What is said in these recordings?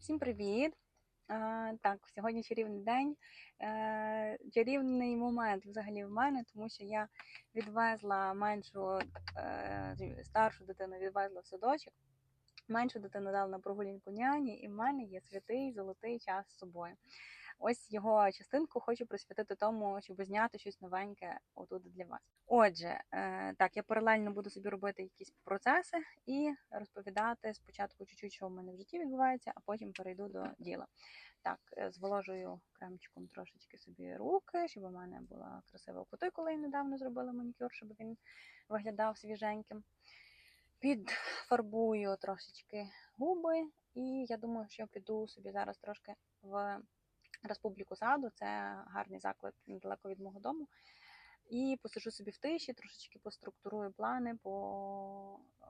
Всім привіт! Так, сьогодні чарівний день. Е, Чарівний момент взагалі в мене, тому що я відвезла меншу е, старшу дитину, відвезла в садочок. Меншу дитину дала на прогулянку няні, і в мене є святий золотий час з собою. Ось його частинку хочу присвятити тому, щоб зняти щось новеньке отут для вас. Отже, е, так, я паралельно буду собі робити якісь процеси і розповідати спочатку чуть-чуть, що в мене в житті відбувається, а потім перейду до діла. Так, е, зволожую кремчиком трошечки собі руки, щоб у мене була красива кутикула. Я недавно зробила манікюр, щоб він виглядав свіженьким. Підфарбую трошечки губи, і я думаю, що піду собі зараз трошки в Республіку Саду. Це гарний заклад недалеко від мого дому. І посижу собі в тиші, трошечки поструктурую плани, по, е,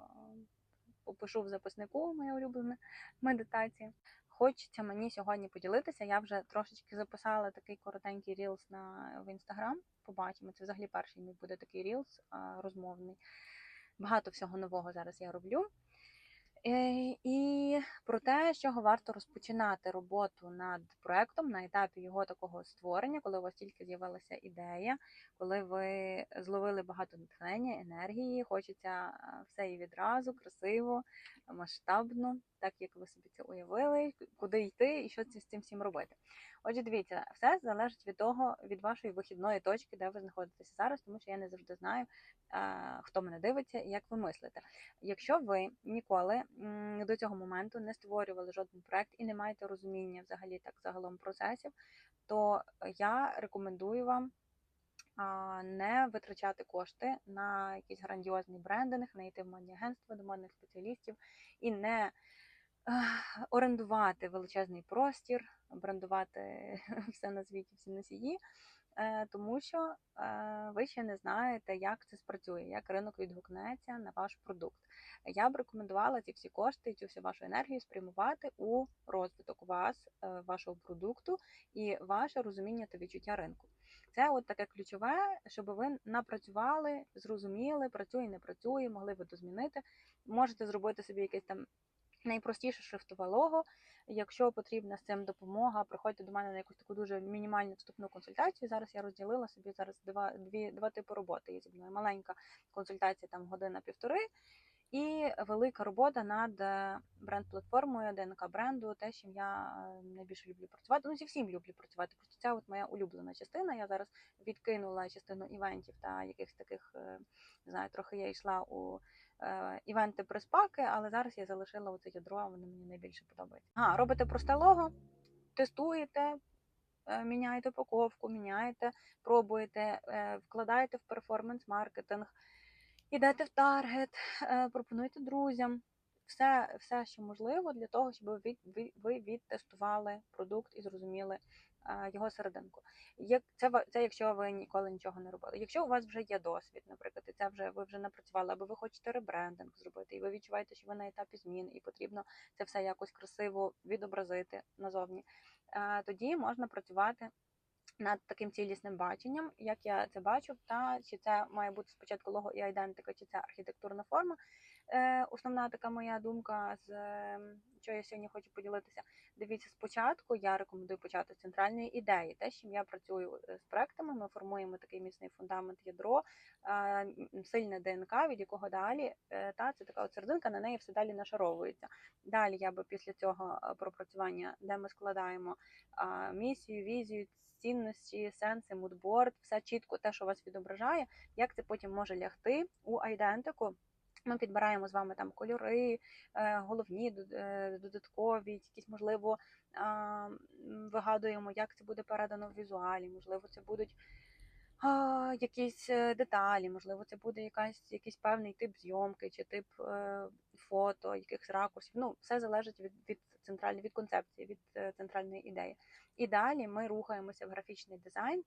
попишу в записнику моя улюблена медитація. Хочеться мені сьогодні поділитися. Я вже трошечки записала такий коротенький рілс на в інстаграм. Побачимо. Це взагалі перший мій буде такий рілс розмовний. Багато всього нового зараз я роблю. Е, Про те, з чого варто розпочинати роботу над проектом на етапі його такого створення, коли у вас тільки з'явилася ідея, коли ви зловили багато натхнення, енергії, хочеться е, все і відразу, красиво, масштабно, так як ви собі це уявили, куди йти і що з цим всім робити. Отже, дивіться, все залежить від того, від вашої вихідної точки, де ви знаходитеся зараз, тому що я не завжди знаю, хто мене дивиться і як ви мислите. Якщо ви ніколи до цього моменту не створювали жоден проект і не маєте розуміння взагалі так загалом процесів, то я рекомендую вам не витрачати кошти на якийсь грандіозний брендинг, не йти в модні агентства до модних спеціалістів і не орендувати величезний простір, брендувати все на світі, всі носії, е, тому що е, ви ще не знаєте, як це спрацює, як ринок відгукнеться на ваш продукт. Я б рекомендувала ці всі кошти, цю всю вашу енергію спрямувати у розвиток вас, е, вашого продукту і ваше розуміння та відчуття ринку. Це от таке ключове, щоб ви напрацювали, зрозуміли, працює, не працює, могли ви дозмінити. Можете зробити собі якесь там найпростіше шрифтове лого. Якщо потрібна з цим допомога, приходьте до мене на якусь таку дуже мінімальну вступну консультацію. Зараз я розділила собі зараз два, дві, два типи роботи. Є зі мною маленька консультація, там година-півтори. І велика робота над е, бренд-платформою ДНК бренду, те, чим я е, найбільше люблю працювати. Ну, зі всім люблю працювати. Просто це от моя улюблена частина. Я зараз відкинула частину івентів та якихось таких, е, не знаю, трохи я йшла у івенти приспаки, але зараз я залишила оце ядро, воно мені найбільше подобається. А, робите просте лого, тестуєте. Міняєте упаковку, міняєте, пробуєте, вкладаєте в перформанс-маркетинг, Ідете в таргет, е, пропонуйте друзям. Все, все, що можливо, для того, щоб ви, ви, відтестували продукт і зрозуміли його серединку. Як це це, якщо ви ніколи нічого не робили. Якщо у вас вже є досвід, наприклад, і це вже ви вже напрацювали, або ви хочете ребрендинг зробити, і ви відчуваєте, що ви на етапі змін, і потрібно це все якось красиво відобразити назовні, тоді можна працювати над таким цілісним баченням, як я це бачу, та чи це має бути спочатку лого і айдентика, чи це архітектурна форма. Е, Основна така моя думка, з що я сьогодні хочу поділитися. Дивіться, спочатку я рекомендую почати з центральної ідеї. Те, з чим я працюю з проектами, ми формуємо такий міцний фундамент ядро, е, сильне ДНК, від якого далі е, та це така от серединка, на неї все далі нашаровується. Далі я би після цього пропрацювання, де ми складаємо місію, візію цінності, сенси, мудборд, все чітко, те, що вас відображає, як це потім може лягти у айдентику. Ми підбираємо з вами там кольори, е, головні, е, додаткові, якісь, можливо, вигадуємо, як це буде передано в візуалі, можливо, це будуть якісь е, деталі, можливо, це буде якась, якийсь певний тип зйомки чи тип фото, якихось ракурсів. Ну, все залежить від від центральної від концепції, від центральної ідеї. І далі ми рухаємося в графічний дизайн.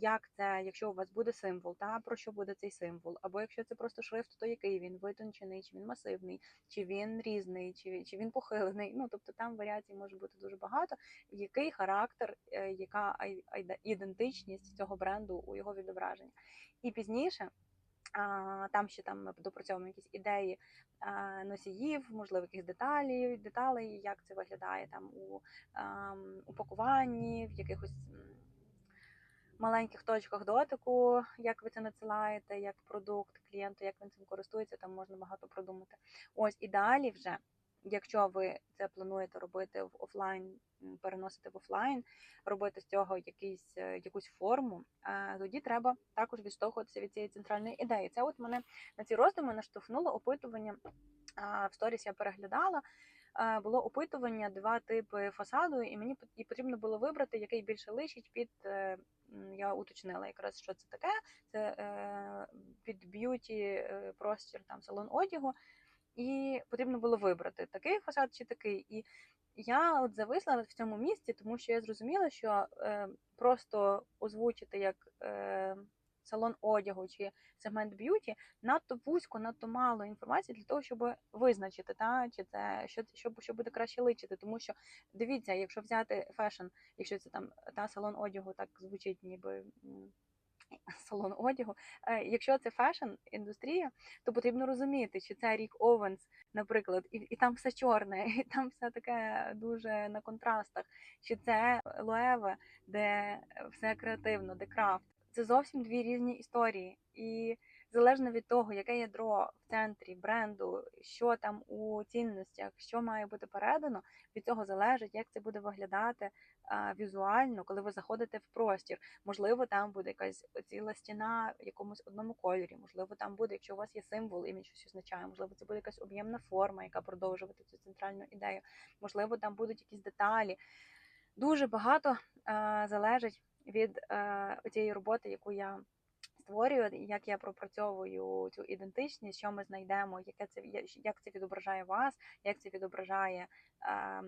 Як це, якщо у вас буде символ, та про що буде цей символ? Або якщо це просто шрифт, то який він витончений, чи він масивний, чи він різний, чи чи він похилений. Ну тобто там варіацій може бути дуже багато. Який характер, е, яка ідентичність цього бренду у його відображенні? І пізніше Там ще там ми допрацьовуємо якісь ідеї носіїв, можливо, якісь деталі, деталей, як це виглядає там у ем, упакуванні, в якихось маленьких точках дотику, як ви це надсилаєте, як продукт клієнту, як він цим користується, там можна багато продумати. Ось і далі вже, якщо ви це плануєте робити в офлайн, переносити в офлайн, робити з цього якийсь, е, якусь форму, е, тоді треба також відштовхуватися від цієї центральної ідеї. Це от мене на ці роздуми наштовхнуло опитування. В сторіс я переглядала. Було опитування два типи фасаду, і мені і потрібно було вибрати, який більше личить під е, я уточнила якраз, що це таке. Це е, під б'юті е, простір, там салон одягу. І потрібно було вибрати такий фасад чи такий. І я от зависла в цьому місці, тому що я зрозуміла, що просто озвучити як салон одягу чи сегмент б'юті надто вузько, надто мало інформації для того, щоб визначити, та чи це що, що, що буде краще личити. Тому що дивіться, якщо взяти фешн, якщо це там та салон одягу, так звучить, ніби. Салон одягу. Е, Якщо це фешн індустрія, то потрібно розуміти, чи це рік Овенс, наприклад, і, і там все чорне, і там все таке дуже на контрастах, чи це Лоеве, де все креативно, де крафт. Це зовсім дві різні історії. І залежно від того, яке ядро в центрі бренду, що там у цінностях, що має бути передано, від цього залежить, як це буде виглядати а, візуально, коли ви заходите в простір. Можливо, там буде якась ціла стіна в якомусь одному кольорі. Можливо, там буде, якщо у вас є символ, і він щось означає. Можливо, це буде якась об'ємна форма, яка продовжувати цю центральну ідею. Можливо, там будуть якісь деталі. Дуже багато а, залежить від е, цієї роботи, яку я створюю, як я пропрацьовую цю ідентичність, що ми знайдемо, яке це як це відображає вас, як це відображає е,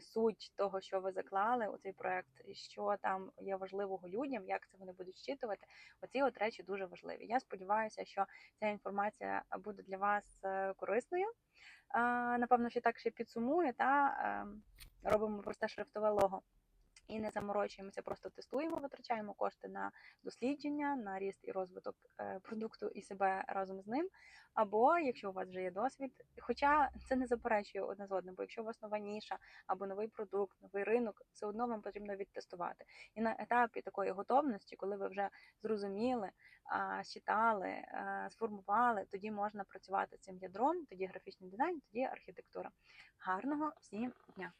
суть того, що ви заклали у цей проект, що там є важливого людям, як це вони будуть щитувати. Оці от речі дуже важливі. Я сподіваюся, що ця інформація буде для вас е, корисною. Е, Напевно, що так ще підсумую та е, робимо просте шрифтове лого і не заморочуємося, просто тестуємо, витрачаємо кошти на дослідження, на ріст і розвиток е, продукту і себе разом з ним. Або якщо у вас вже є досвід, хоча це не заперечує одне з одним, бо якщо у вас нова ніша або новий продукт, новий ринок, все одно вам потрібно відтестувати. І на етапі такої готовності, коли ви вже зрозуміли, считали, сформували, тоді можна працювати цим ядром, тоді графічний дизайн, тоді архітектура. Гарного всім дня!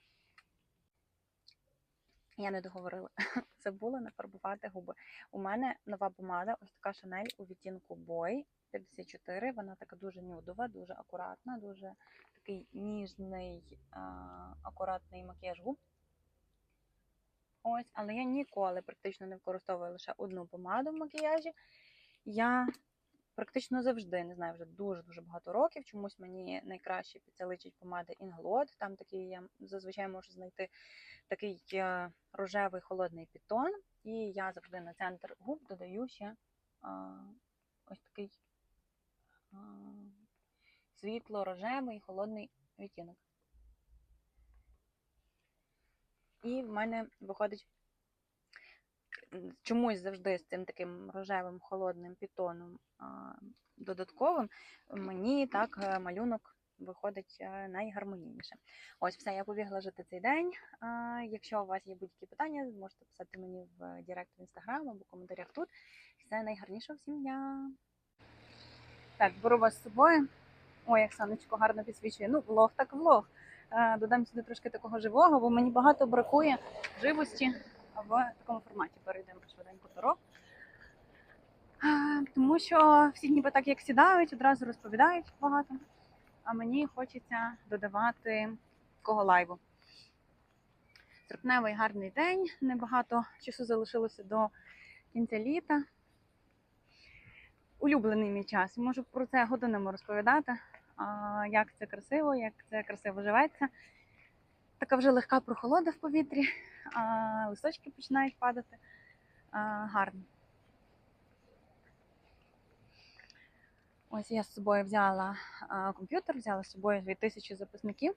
Я не договорила. Забула нафарбувати губи. У мене нова помада, ось така Шанель у відтінку Boy 54. Вона така дуже нюдова, дуже акуратна, дуже такий ніжний, акуратний макіяж губ. Ось, але я ніколи практично не використовую лише одну помаду в макіяжі. Я практично завжди, не знаю, вже дуже-дуже багато років. Чомусь мені найкраще під це личить помада Inglot. Там такий я зазвичай можу знайти такий е, рожевий холодний підтон. І я завжди на центр губ додаю ще а, ось такий а, світло-рожевий холодний відтінок. І в мене виходить чомусь завжди з цим таким рожевим холодним підтоном а, додатковим, мені так е, малюнок виходить е, найгармонійніше. Ось все, я побігла жити цей день. Якщо у вас є будь-які питання, можете писати мені в Директ в інстаграм або в коментарях тут. Все найгарнішого всім дня. Так, беру вас з собою. Ой, як сонечко гарно підсвічує. Ну, влог так влог. Е, Додам сюди трошки такого живого, бо мені багато бракує живості в такому форматі. Перейдемо швиденько дорог. Тому що всі ніби так як сідають, одразу розповідають багато. А мені хочеться додавати такого лайву. Серпневий гарний день, небагато часу залишилося до кінця літа. Улюблений мій час. Можу про це годинами розповідати, як це красиво, як це красиво живеться. Така вже легка прохолода в повітрі, а, листочки починають падати. А, гарно. Ось я з собою взяла а, комп'ютер, взяла з собою 2000 записників.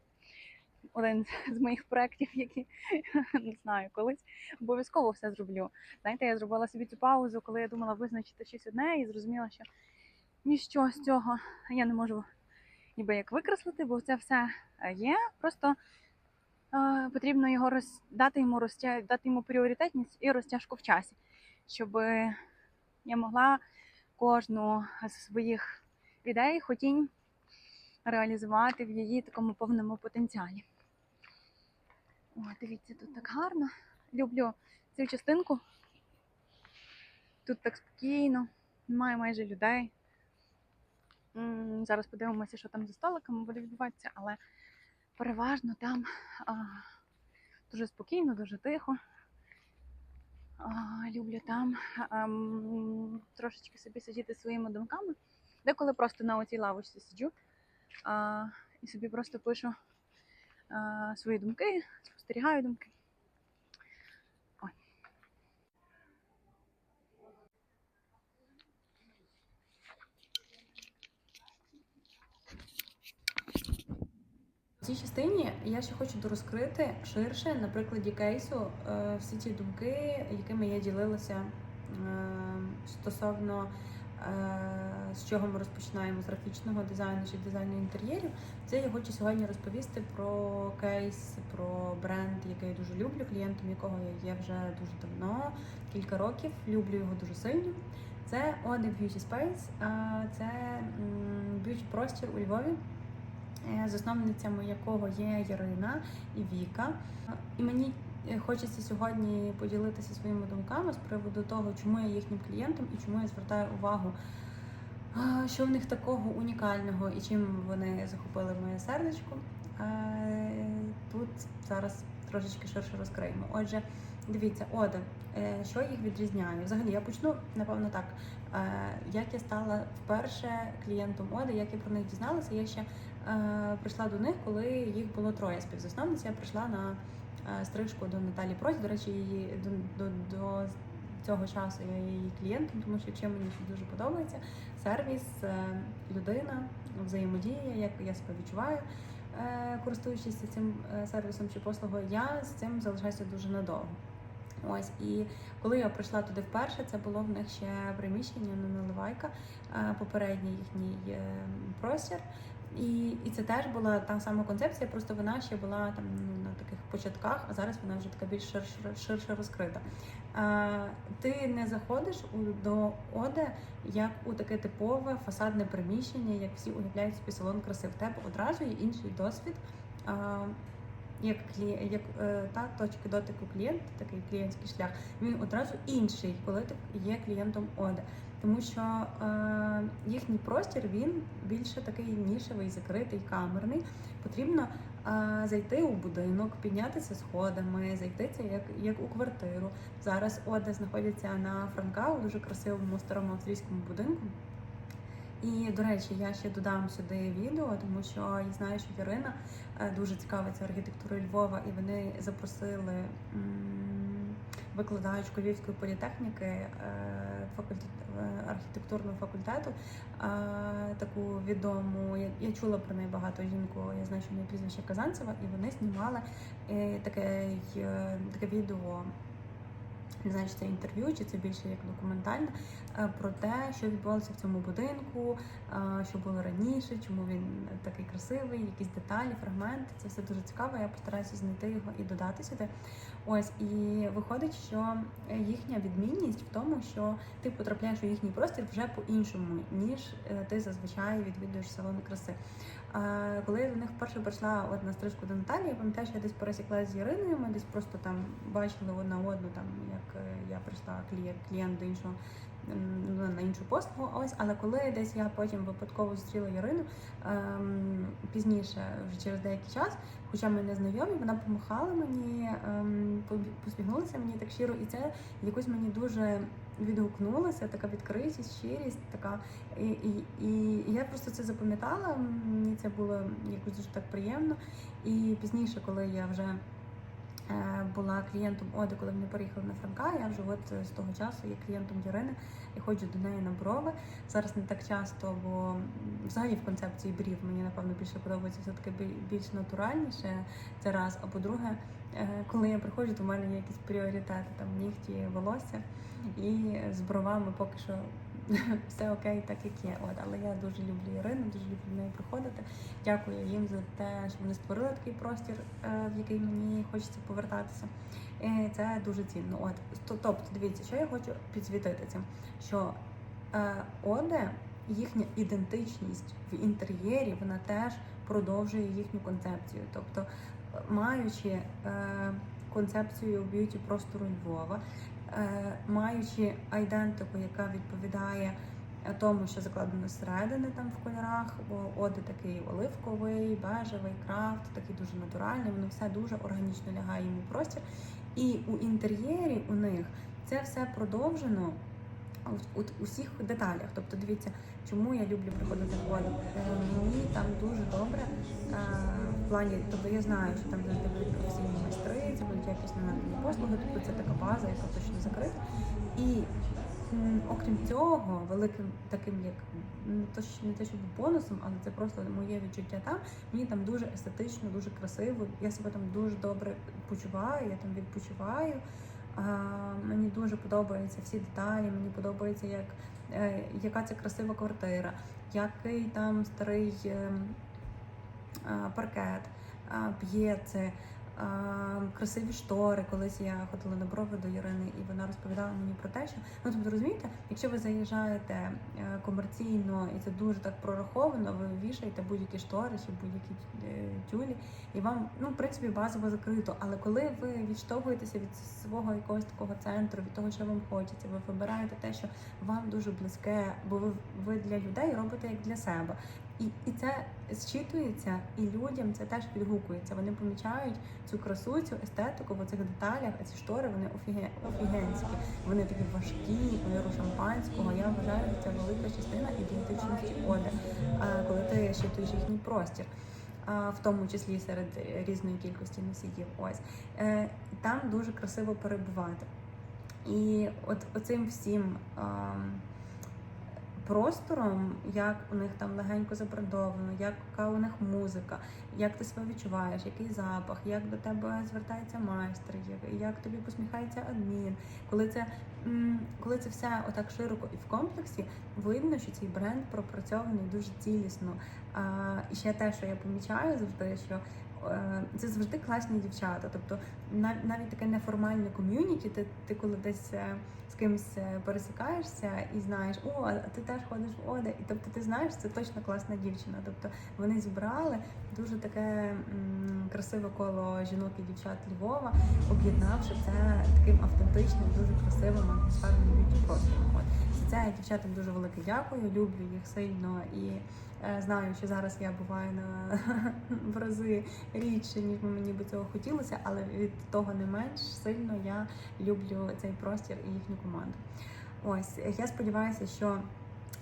Один з моїх проєктів, які не знаю, колись обов'язково все зроблю. Знаєте, я зробила собі цю паузу, коли я думала визначити щось одне і зрозуміла, що ніщо з цього я не можу ніби як викреслити, бо це все е, є. Просто потрібно його роз... дати йому розтя... дати йому пріоритетність і розтяжку в часі, щоб я могла кожну з своїх ідей, хотінь реалізувати в її такому повному потенціалі. О, дивіться, тут так гарно. Люблю цю частинку. Тут так спокійно, немає майже людей. Зараз подивимося, що там за столиками буде відбуватися, але переважно там а, дуже спокійно, дуже тихо. А, люблю там ам, трошечки собі сидіти своїми думками. Деколи просто на оцій лавочці сиджу а, і собі просто пишу а, свої думки, спостерігаю думки. Цій частині я ще хочу дорозкрити ширше на прикладі кейсу е, всі ті думки, якими я ділилася е, стосовно е, з чого ми розпочинаємо з графічного дизайну чи дизайну інтер'єрів. Це я хочу сьогодні розповісти про кейс, про бренд, який я дуже люблю, клієнтом якого я є вже дуже давно, кілька років. Люблю його дуже сильно. Це Ode Beauty Space, це б'юті простір у Львові засновницями якого є Ярина і Віка. І мені е, хочеться сьогодні поділитися своїми думками з приводу того, чому я їхнім клієнтом і чому я звертаю увагу, що в них такого унікального і чим вони захопили моє сердечко. Е, Тут зараз трошечки ширше розкриємо. Отже, дивіться, Ода, е, що їх відрізняє? Взагалі, я почну, напевно, так. Е, Як я стала вперше клієнтом Оди, як я про них дізналася, я ще е, прийшла до них, коли їх було троє співзасновниць. Я прийшла на е, стрижку до Наталі Прось. До речі, її до, до, до цього часу я її клієнтом, тому що чим мені ще дуже подобається сервіс, е, людина, взаємодія, як я себе відчуваю. е, Користуючись цим е, сервісом чи послугою, я з цим залишаюся дуже надовго. Ось і коли я прийшла туди вперше, це було в них ще приміщення на наливайка, е, попередній їхній е, простір. І, і це теж була та сама концепція, просто вона ще була там ну, на таких початках, а зараз вона вже така більш ширше, ширше розкрита. А, ти не заходиш у, до Оде як у таке типове фасадне приміщення, як всі уявляють собі салон краси. В тебе одразу є інший досвід. А, як клі... як е, та точки дотику клієнта, такий клієнтський шлях, він одразу інший, коли ти є клієнтом Оде. Тому що е, їхній простір він більше такий нішевий, закритий, камерний. Потрібно е, зайти у будинок, піднятися сходами, зайти це як, як у квартиру. Зараз Оде знаходиться на Франка у дуже красивому старому австрійському будинку. І, до речі, я ще додам сюди відео, тому що я знаю, що Ярина е, дуже цікавиться архітектурою Львова, і вони запросили викладачку Львівської політехніки е, факультет е, архітектурного факультету. Таку відому. Я, чула про неї багато жінку. Я знаю, що неї прізвище Казанцева, і вони знімали е, таке, е, таке відео. Не знаю, чи це інтерв'ю, чи це більше як документальне про те, що відбувалося в цьому будинку, що було раніше, чому він такий красивий, якісь деталі, фрагменти. Це все дуже цікаво. Я постараюся знайти його і додати сюди. Ось і виходить, що їхня відмінність в тому, що ти потрапляєш у їхній простір вже по-іншому, ніж е, ти зазвичай відвідуєш салони краси. Коли я до них вперше прийшла от на стрижку до Наталі, я пам'ятаю, що я десь пересіклася з Іриною, ми десь просто там бачили одна одну, там як е, я прийшла клієнт, клієнт до іншого на іншу послугу. Ось, але коли десь я потім випадково зустріла Ірину ем, пізніше, вже через деякий час, хоча ми не знайомі, вона помахала мені, ем, посміхнулася мені так щиро, і це якось мені дуже відгукнулося, така відкритість, щирість, така. І, і, і я просто це запам'ятала. Мені це було якось дуже так приємно. І пізніше, коли я вже була клієнтом Оди, коли вони переїхали на Франка, я вже от з того часу є клієнтом Ярини і ходжу до неї на брови. Зараз не так часто, бо взагалі в концепції брів мені напевно більше подобається все-таки бі- більш натуральніше. Це раз. А по-друге, е, коли я приходжу, то в мене є якісь пріоритети, там нігті, волосся. І з бровами поки що все окей, так як є. От, але я дуже люблю Ірину, дуже люблю в неї приходити. Дякую їм за те, що вони створили такий простір, е, в який мені хочеться повертатися. І це дуже цінно. От тобто, дивіться, що я хочу підсвітити цим, що е, Оде, їхня ідентичність в інтер'єрі, вона теж продовжує їхню концепцію. Тобто, маючи е, концепцію б'юті простору Львова, маючи айдентику, яка відповідає е, тому, що закладено зсередини там в кольорах, бо оди такий оливковий, бежевий, крафт, такий дуже натуральний, воно все дуже органічно лягає йому в простір. І у інтер'єрі у них це все продовжено у, у усіх деталях. Тобто, дивіться, чому я люблю приходити в воду. Е, Мені там дуже добре е, в плані, тобто я знаю, що там завжди будуть професійні майстри, це будуть якісні надані послуги, тобто це така база, яка точно закрита. І окрім цього, великим таким як м, то що не те, щоб бонусом, але це просто моє відчуття там. Мені там дуже естетично, дуже красиво. Я себе там дуже добре почуваю, я там відпочиваю. Мені дуже подобаються всі деталі. Мені подобається, як е, яка це красива квартира, який там старий е, паркет, п'єци, красиві штори. Колись я ходила на брови до Ірини, і вона розповідала мені про те, що ну тобто розумієте, якщо ви заїжджаєте е, комерційно і це дуже так прораховано, ви вішаєте будь-які штори чи будь-які е, тюлі, і вам ну в принципі базово закрито. Але коли ви відштовхуєтеся від свого якогось такого центру, від того, що вам хочеться, ви вибираєте те, що вам дуже близьке, бо ви, ви для людей робите як для себе. І, і це зчитується, і людям це теж відгукується. Вони помічають цю красу, цю естетику в цих деталях, а ці штори вони офіге, офігенські. Вони такі важкі, кольору шампанського. Я вважаю, що це велика частина ідентичності оди, коли ти щитуєш їхній простір. В тому числі серед різної кількості носіїв. Ось Е, там дуже красиво перебувати. І от оцим всім ам, простором, як у них там легенько забрендовано, яка у них музика, як ти себе відчуваєш, який запах, як до тебе звертається майстер, як- тобі посміхається адмін. Коли це, коли це все отак широко і в комплексі, видно, що цей бренд пропрацьований дуже цілісно. І ще те, що я помічаю завжди, що це завжди класні дівчата. Тобто нав- навіть таке неформальне ком'юніті, ти, ти коли десь е, з кимось е, пересікаєшся і знаєш, о, ти теж ходиш в Оде, і тобто ти знаєш, це точно класна дівчина. Тобто вони зібрали дуже таке красиве коло жінок і дівчат Львова, об'єднавши це таким автентичним, дуже красивим атмосферним за це. Дівчатам дуже велике дякую, люблю їх сильно. І е, знаю, що зараз я буваю на в рази рідше, ніж мені би цього хотілося, але від того не менш сильно я люблю цей простір і їхню команду. Ось я сподіваюся, що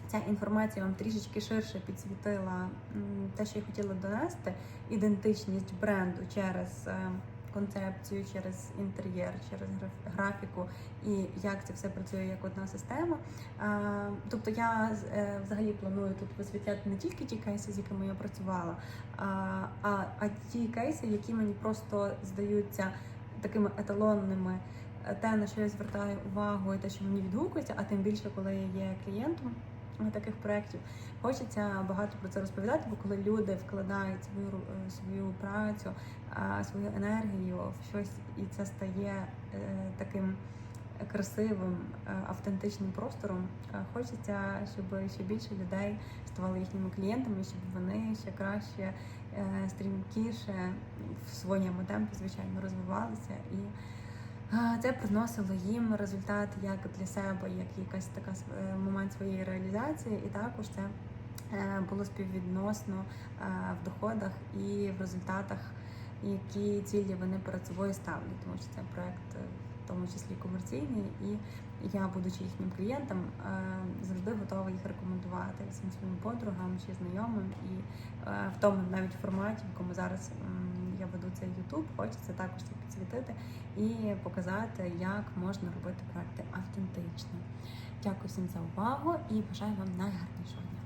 ця інформація вам трішечки ширше підсвітила те, що я хотіла донести, ідентичність бренду через е, концепцію, через інтер'єр, через граф- графіку і як це все працює як одна система. Тобто я е, взагалі планую тут висвітляти не тільки ті кейси, з якими я працювала, а, а, ті кейси, які мені просто здаються такими еталонними, те, на що я звертаю увагу, і те, що мені відгукується, а тим більше, коли я є клієнтом таких проєктів, хочеться багато про це розповідати, бо коли люди вкладають свою е, свою працю, свою енергію в щось, і це стає е, таким красивим, е, автентичним простором, хочеться, щоб ще більше людей ставали їхніми клієнтами, щоб вони ще краще, стрімкіше в своєму темпі, звичайно, розвивалися і. Це приносило їм результат як для себе, як якась така е, момент своєї реалізації, і також це е, було співвідносно е, в доходах і в результатах, які цілі вони перед собою ставлять, тому що це проект в тому числі комерційний, і я, будучи їхнім клієнтом, завжди готова їх рекомендувати всім своїм подругам чи знайомим, і в тому навіть форматі, в якому зараз веду цей YouTube, хочеться також це підсвітити і показати, як можна робити проекти автентично. Дякую всім за увагу і бажаю вам найгарнішого дня.